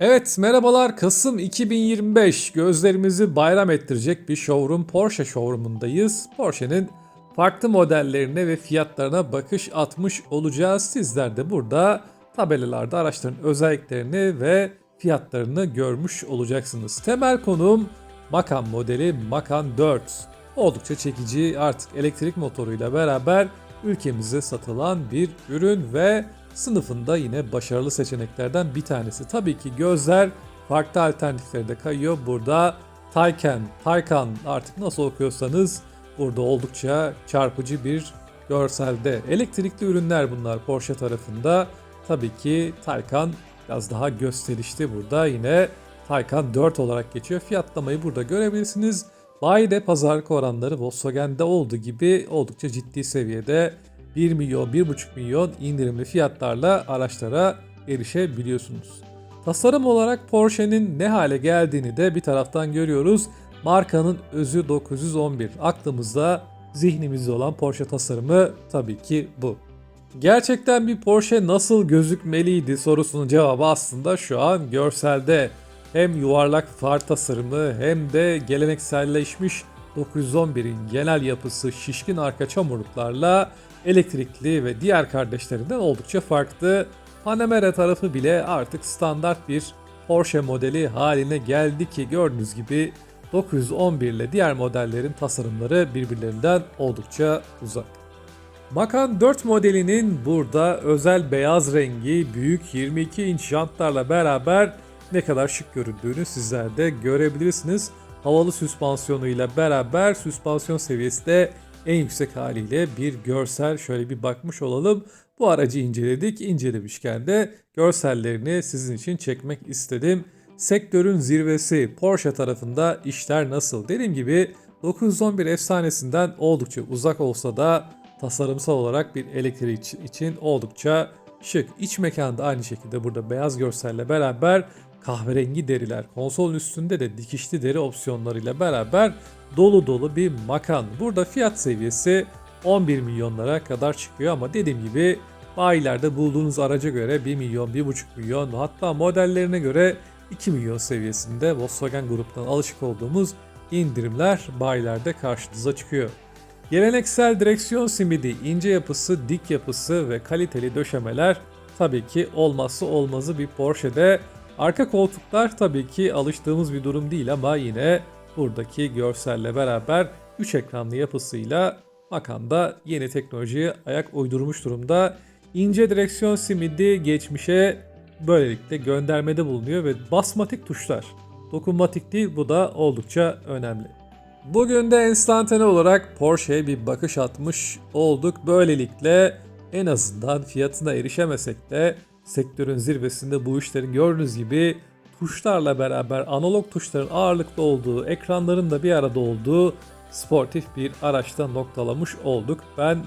Evet merhabalar Kasım 2025 gözlerimizi bayram ettirecek bir showroom Porsche showroomundayız. Porsche'nin farklı modellerine ve fiyatlarına bakış atmış olacağız. Sizler de burada tabelalarda araçların özelliklerini ve fiyatlarını görmüş olacaksınız. Temel konum Macan modeli Macan 4. Oldukça çekici artık elektrik motoruyla beraber ülkemize satılan bir ürün ve sınıfında yine başarılı seçeneklerden bir tanesi. Tabii ki gözler farklı alternatiflere de kayıyor. Burada Taycan, Taycan artık nasıl okuyorsanız burada oldukça çarpıcı bir görselde. Elektrikli ürünler bunlar Porsche tarafında. Tabii ki Taycan biraz daha gösterişli burada yine Taycan 4 olarak geçiyor. Fiyatlamayı burada görebilirsiniz. Bayide pazarlık oranları Volkswagen'de olduğu gibi oldukça ciddi seviyede 1 milyon 1,5 milyon indirimli fiyatlarla araçlara erişebiliyorsunuz. Tasarım olarak Porsche'nin ne hale geldiğini de bir taraftan görüyoruz. Markanın özü 911. Aklımızda zihnimizde olan Porsche tasarımı tabii ki bu. Gerçekten bir Porsche nasıl gözükmeliydi sorusunun cevabı aslında şu an görselde. Hem yuvarlak far tasarımı hem de gelenekselleşmiş 911'in genel yapısı şişkin arka çamurluklarla elektrikli ve diğer kardeşlerinden oldukça farklı. Panamera tarafı bile artık standart bir Porsche modeli haline geldi ki gördüğünüz gibi 911 ile diğer modellerin tasarımları birbirlerinden oldukça uzak. Macan 4 modelinin burada özel beyaz rengi büyük 22 inç jantlarla beraber ne kadar şık göründüğünü sizler de görebilirsiniz. Havalı süspansiyonuyla beraber süspansiyon seviyesi de en yüksek haliyle bir görsel şöyle bir bakmış olalım. Bu aracı inceledik. İncelemişken de görsellerini sizin için çekmek istedim. Sektörün zirvesi Porsche tarafında işler nasıl? Dediğim gibi 911 efsanesinden oldukça uzak olsa da tasarımsal olarak bir elektrik için oldukça şık. İç mekanda aynı şekilde burada beyaz görselle beraber kahverengi deriler, konsolun üstünde de dikişli deri opsiyonlarıyla beraber dolu dolu bir makan. Burada fiyat seviyesi 11 milyonlara kadar çıkıyor ama dediğim gibi bayilerde bulduğunuz araca göre 1 milyon, 1,5 milyon hatta modellerine göre 2 milyon seviyesinde Volkswagen gruptan alışık olduğumuz indirimler bayilerde karşınıza çıkıyor. Geleneksel direksiyon simidi, ince yapısı, dik yapısı ve kaliteli döşemeler tabii ki olmazsa olmazı bir Porsche'de. Arka koltuklar tabii ki alıştığımız bir durum değil ama yine buradaki görselle beraber 3 ekranlı yapısıyla Macan'da yeni teknolojiye ayak uydurmuş durumda. İnce direksiyon simidi geçmişe böylelikle göndermede bulunuyor ve basmatik tuşlar. Dokunmatik değil bu da oldukça önemli. Bugün de enstantane olarak Porsche'ye bir bakış atmış olduk. Böylelikle en azından fiyatına erişemesek de sektörün zirvesinde bu işlerin gördüğünüz gibi tuşlarla beraber analog tuşların ağırlıklı olduğu, ekranların da bir arada olduğu sportif bir araçta noktalamış olduk. Ben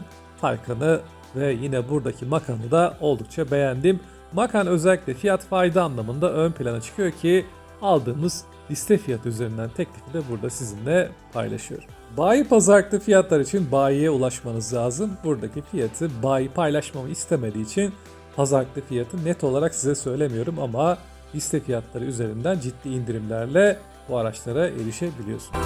Taycan'ı ve yine buradaki Macan'ı da oldukça beğendim. Macan özellikle fiyat fayda anlamında ön plana çıkıyor ki aldığımız liste fiyatı üzerinden teklifi de burada sizinle paylaşıyorum. Bayi pazarlıklı fiyatlar için bayiye ulaşmanız lazım. Buradaki fiyatı bayi paylaşmamı istemediği için pazarlıklı fiyatı net olarak size söylemiyorum ama liste fiyatları üzerinden ciddi indirimlerle bu araçlara erişebiliyorsunuz.